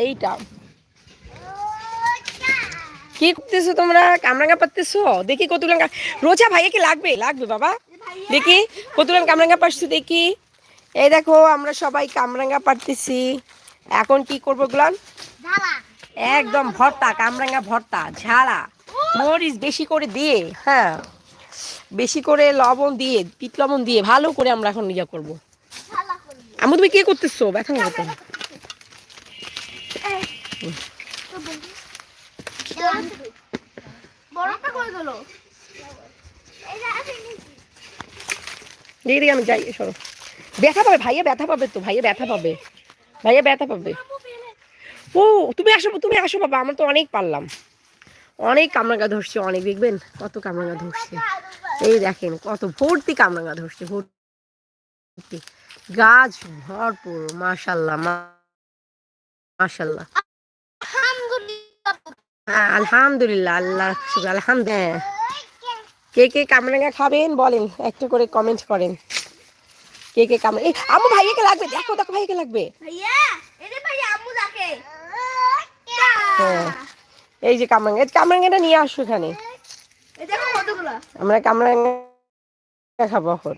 এইটা। কি করতেছো তোমরা? কামরাঙ্গা পারতেছো দেখি কতগুলো কা- রোজা ভাইয়া কি লাগবে? লাগবে বাবা। দেখি, কতগুলো কামরাঙ্গা পারছ দেখি। এই দেখো, আমরা সবাই কামরাঙ্গা পারতেছি এখন কি করব গুলান? একদম ভর্তা, কামরাঙ্গা ভর্তা, ঝাড়া। মরিচ বেশি করে দিয়ে হ্যাঁ বেশি করে লবণ দিয়ে পিট লবণ দিয়ে ভালো করে আমরা এখন ইয়ে করব। আমি তুমি কি করতেছো? ব্যথা হবে তো বড়টা করে দিল দেখি আমি যাই, সরো। ব্যথা পাবে, ভাইয়া ব্যথা পাবে তো, ভাইয়া ব্যথা পাবে। ভাইয়া ব্যথা পাবে। ও, তুমি আসো তুমি আসো বাবা, আমরা তো অনেক পারলাম। অনেক কামরাঙ্গা ধরছে, অনেক, দেখবেন? কত কামরাঙ্গা ধরছে। এই দেখেন, কত ভর্তি কামরাঙ্গা ধরছে, ভর্তি। গাছ ভরপুর, মাশাল্লাহ মাশাল্লাহ। হ্যাঁ আলহামদুলিল্লাহ আল্লাহ আলহামদুলিল্লাহ। কে কে কামরাঙ্গা খাবেন বলেন একটা করে কমেন্ট করেন। কে কে কামড়া এই আমু ভাইয়াকে লাগবে দেখো দেখো ভাইয়াকে লাগবে। হ্যাঁ এই যে কামরাঙ্গা এই কামরাঙ্গাটা নিয়ে আসো এখানে। আমরা কামরাঙ্গা খাব এখন।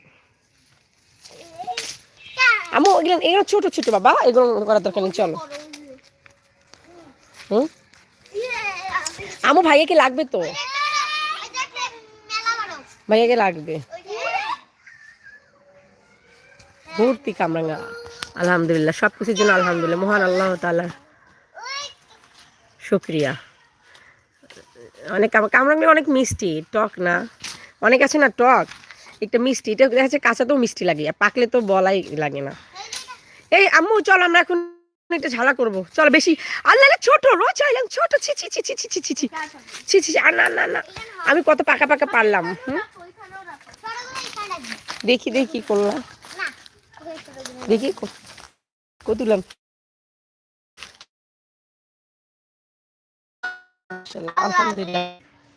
আমু এগুলো এগুলো ছোট ছোট বাবা এগুলো করার দরকার নেই চলো। হুম? আমু ভাইয়াকে লাগবে তো? ভাইয়াকে লাগবে। ভর্তি কামরাঙ্গা। আলহামদুলিল্লাহ সব কিছুর জন্য আলহামদুলিল্লাহ। মহান আল্লাহ তালা শুক্রিয়া। অনেক কাম- কামরাঙ্গা অনেক মিষ্টি, টক না? অনেক আছে না টক? একটা মিষ্টি, এটা দেখা যাচ্ছে কাঁচাতেও মিষ্টি লাগে পাকলে তো বলাই লাগে না। এই আম্মু, চল আমরা এখন একটা ঝালা করব। চল বেশি। আল্লাহ ছোট রোজ আইলাম ছোট ছি ছি ছি ছি ছি ছি ছি। ছি ছি ছি আর না না না আমি কত পাকা পাকা পারলাম দেখি দেখি করলাম। দেখি ক- কত তুলাম আলহামদুলিল্লাহ।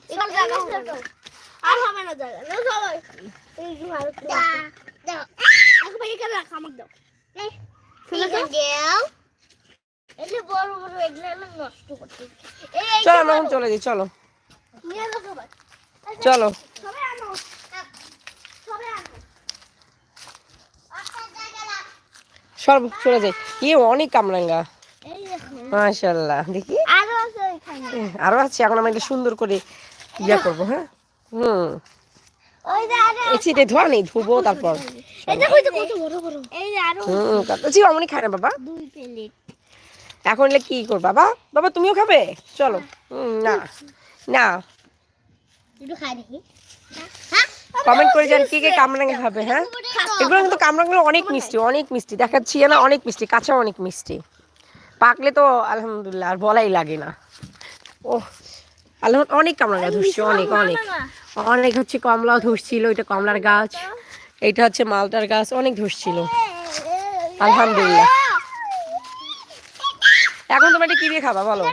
হবে না। আর হবে না জায়গা নাও সবাই এই যে ভালো করে দাও। ভাই এখানে রাখ আমাকে দাও। শুনে দাও চলো না চলে যাই চলো। চলো। সব চলে যাই। কি অনেক কামরাঙ্গা। মাশাল্লাহ দেখি। আরও আছে এখন আমাকে সুন্দর করে ইয়া করব হ্যাঁ? হুম। ধোয়া নেই ধুবো তারপর। এই আরও হুম অমনি খায় না বাবা। দুই প্লেট। এখন এলে কি করবা? বাবা বাবা তুমিও খাবে? চলো। না। না। কমেন্ট করে যান কে কে কামরাঙ্গা খাবে হ্যাঁ? এগুলো কিন্তু কামরাঙ্গুলো অনেক মিষ্টি অনেক মিষ্টি। দেখাচ্ছি না অনেক মিষ্টি কাঁচা অনেক মিষ্টি। পাকলে তো আলহামদুলিল্লাহ আর বলাই লাগে না। ও আল্লাহ অনেক কামরাঙ্গা ধরছে অনেক অনেক। অনেক হচ্ছে কমলাও ধরছিল এটা কমলার গাছ। এটা হচ্ছে মালটার গাছ অনেক ধরছিল। আলহামদুলিল্লাহ। এখন তোমরা এটা কি দিয়ে খাবা বলো?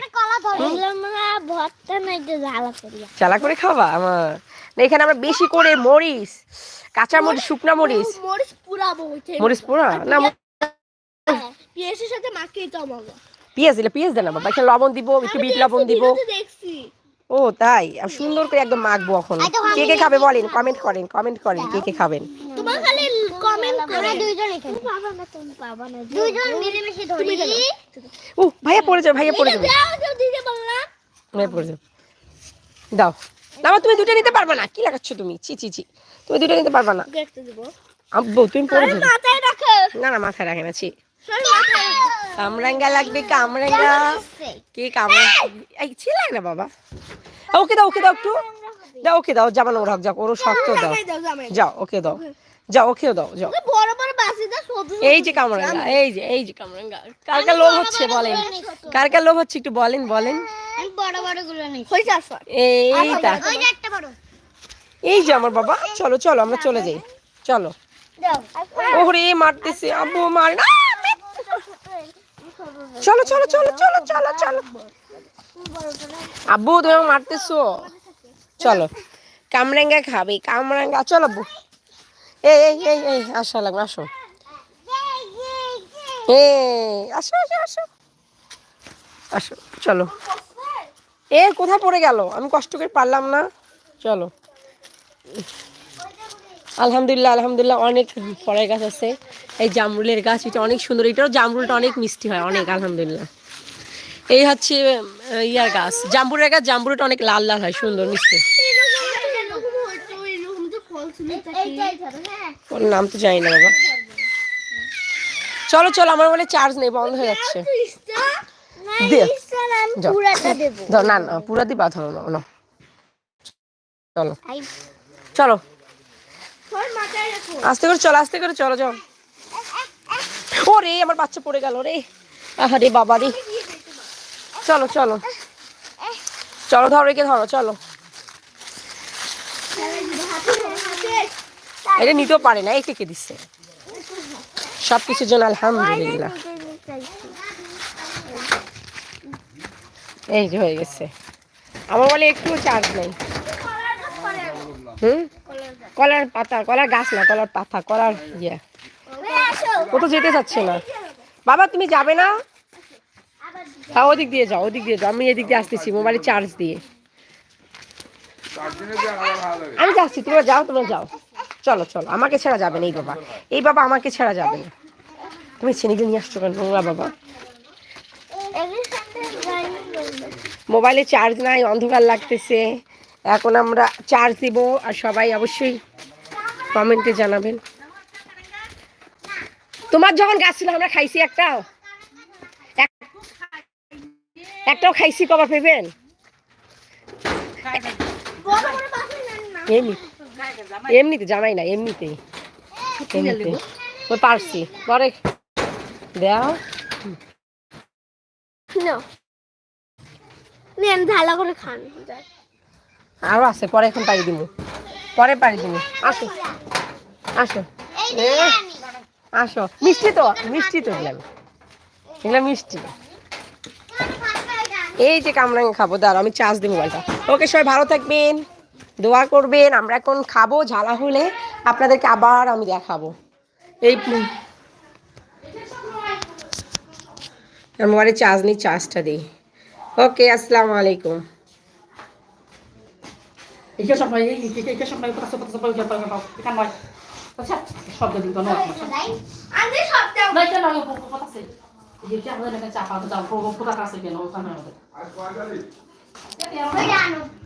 চালা করে খাবা? আমার। না এখানে আমরা বেশি করে মরিচ কাঁচা মরিচ শুকনা মরিচ। মরিচ পুরাবো মরিচ পুরা? না ম- সাথে মাখিয়ে তো বাবা পেঁয়াজ দিলে পেঁয়াজ দেন বাবা এখানে লবণ দিব একটু বিট লবণ দিব। দেখছি। ও তাই? আর সুন্দর করে একদম মাখবো এখন। কে কে খাবে বলেন কমেন্ট করেন কমেন্ট করেন কে কে খাবেন। তোমার খালি কমেন্ট করে। দুইজন এখানে। বাবা না তুমি বাবা না। দুইজন মিলেমিশে ধরি। ও ভাইয়া পড়ে যাবে ভাইয়া পড়ে যাবে। দাও বললাম ভাইয়া পড়ে যাবে। দাও। না তুমি দুটো নিতে পারবে না। কি লাগাচ্ছ তুমি? চি চি ছি। তুমি দুটো নিতে পারবে না। দেখতে দেব। আব্বু তুমি পড়ে যাবে। মাথায় রাখো। না না মাথায় রাখে না রাখো। কামরাঙ্গা লাগবে কামরাঙ্গা। কে কামরাঙ্গা? এই ছি লাগে না বাবা। ওকে দাও ওকে দাও একটু। দাও ওকে দাও জামানো রাখ যাও ওরও শক্ত দাও। যাও ওকে দাও। যাও ওকেও দাও যাও। বড় বড় বাসি দাও শুধু এই যে কামরাঙ্গা এই যে এই যে কামরাঙ্গা। কার কার লোভ হচ্ছে বলেন? কার কার লোভ হচ্ছে একটু বলেন বলেন। আমি বড় বড়গুলো নেই হইছে আসো এই যে একটা বড়। এই যে আমার বাবা চলো চলো আমরা চলে যাই। চলো। দাও। ওরে মারতেছে। আব্বু মার না চলো চলো চলো চলো চলো চলো। আব্বু, তুমি মারতেছো? চলো। কামরাঙ্গা খাবে, কামরাঙ্গা, চলো আব্বু। এই এই এই আসো লাগবে, আসো। এই, আসো আসো আসো। আসো, চলো। এ, কোথায় পড়ে গেল? আমি কষ্ট করে পারলাম না। চলো। আলহামদুলিল্লাহ আলহামদুলিল্লাহ, অনেক ফলের গাছ আছে। এই জামরুলের গাছ, এটা অনেক সুন্দর। এটাও জামরুলটা অনেক মিষ্টি হয়, অনেক, আলহামদুলিল্লাহ। এই হচ্ছে ইয়ার গাছ। জাম্বুরের গাছ, জাম্বুরটা অনেক লাল লাল হয়, সুন্দর, মিষ্টি। ওর নাম তো জানি না বাবা। চলো চলো, আমার বলে চার্জ নেই, বন্ধ হয়ে যাচ্ছে। না না, পুরা দিবা ধরো না। চলো। চলো। আস্তে করে চলো, আস্তে করে চলো, যাও। ও রে আমার বাচ্চা পড়ে গেল রে। আরে বাবা রে চলো চলো। চলো, ধরো একে, ধরো, চলো। এটা নিতেও পারে না এই কে দিচ্ছে। সব কিছুর জন্য আলহামদুলিল্লাহ। এই যে হয়ে গেছে। আমার বলে একটু চার্জ নেই। হুম? কলার পাতা, কলার গাছ না, কলার পাতা, কলার ইয়ে। ও তো যেতে চাচ্ছে না। বাবা, তুমি যাবে না? হ্যাঁ ওদিক দিয়ে যাও, ওদিক দিয়ে যাও। আমি এদিক দিয়ে আসতেছি, মোবাইলে চার্জ দিয়ে। আমি যাচ্ছি, তোমরা যাও তোমরা যাও। চলো চলো, আমাকে ছাড়া যাবে না এই বাবা। এই বাবা আমাকে ছাড়া যাবে না। তুমি ছেলেকে নিয়ে আসছো কেন, নোংরা বাবা? মোবাইলে চার্জ নাই, অন্ধকার লাগতেছে। এখন আমরা চার্জ দিব, আর সবাই অবশ্যই কমেন্টে জানাবেন। তোমার যখন গাছ ছিল আমরা খাইছি একটাও এক- একটাও খাইছি কবার পেবেন? এমনি এমনিতে জানাই না এমনিতেই এমনিতে। ওই পারছি। পরে দেও। নেন করে খান। আরও আছে পরে এখন পাড়ি দিব পরে পাড়ি দিব আসো। আসো। আসো। মিষ্টি তো মিষ্টি তো এগুলো মিষ্টি। এই যে কামরাঙ্গা খাব দাঁড়া আমি চার্জ দিই মোবাইলটা। ওকে সবাই ভালো থাকবেন দোয়া করবেন। আমরা এখন খাব ঝালা হলে আপনাদেরকে আবার আমি দেখাবো। এই আমার মোবাইলে চার্জ নিই চার্জটা দিই। ওকে আসসালামু আলাইকুম. Pasal শব্দ দিন কোন আমি সবটা না এটা না কথা আছে যে